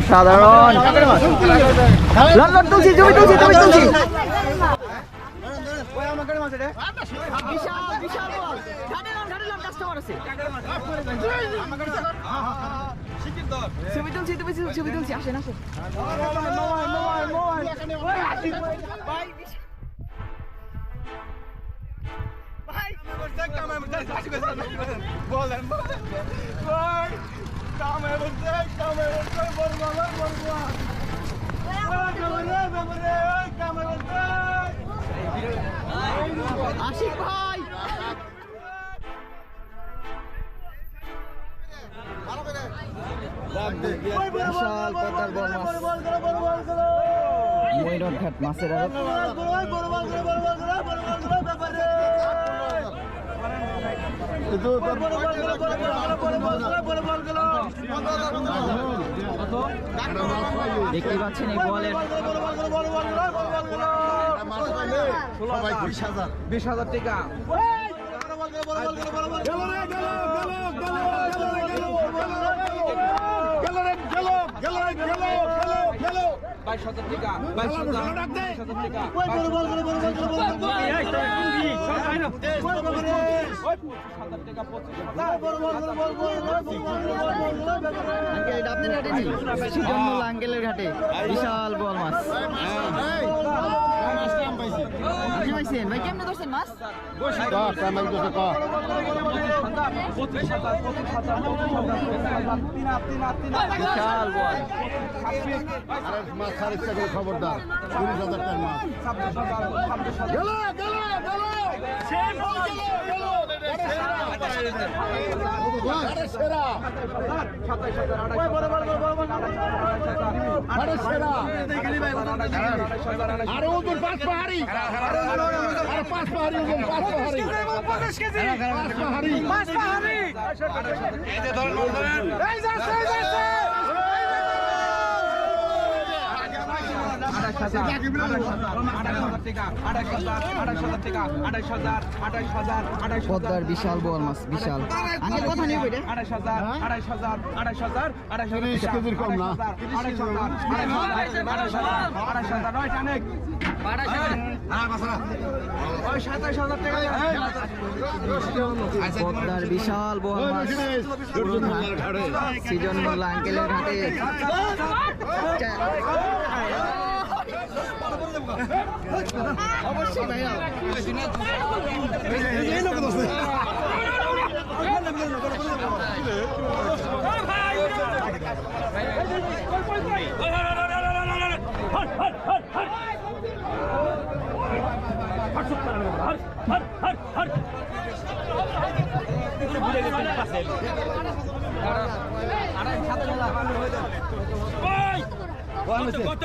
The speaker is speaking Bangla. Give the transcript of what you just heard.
অসাধারণ। লন লন তুলছি, জমি তুলছি। জমি তুলছি ছবি তুলছি তুমি ছবি তুলছি, আসেন আসেন। আশিক ভাই! বিশাল পদ্মার বড় মাছ। ময়ূর মাছের দেখতে পাচ্ছেন এই বলের বিশ হাজার টাকা বাইশ হাজার টাকা বাইশ হাজার বাইশ হাজার টাকা বিশাল বল মাছ খবরদার। তিরিশ হাজার টাকার মাছ গেল গেল গেল সেরা আরে ওজন পাঁচ পাহাড়ি আরে পাঁচ পাহাড়ি পাঁচ পাহাড়ি পাঁচ পাহাড়ি পদ্মার বিশাল বল মাছ বিশাল। আঙ্কেল কথা নিয়ে বইটা। তিরিশ কেজির কম না। পদ্মার বিশাল বল মাছ। সিজন মোল্লা আঙ্কেলের ঘাটে অবশ্যই ভাইয়া কত?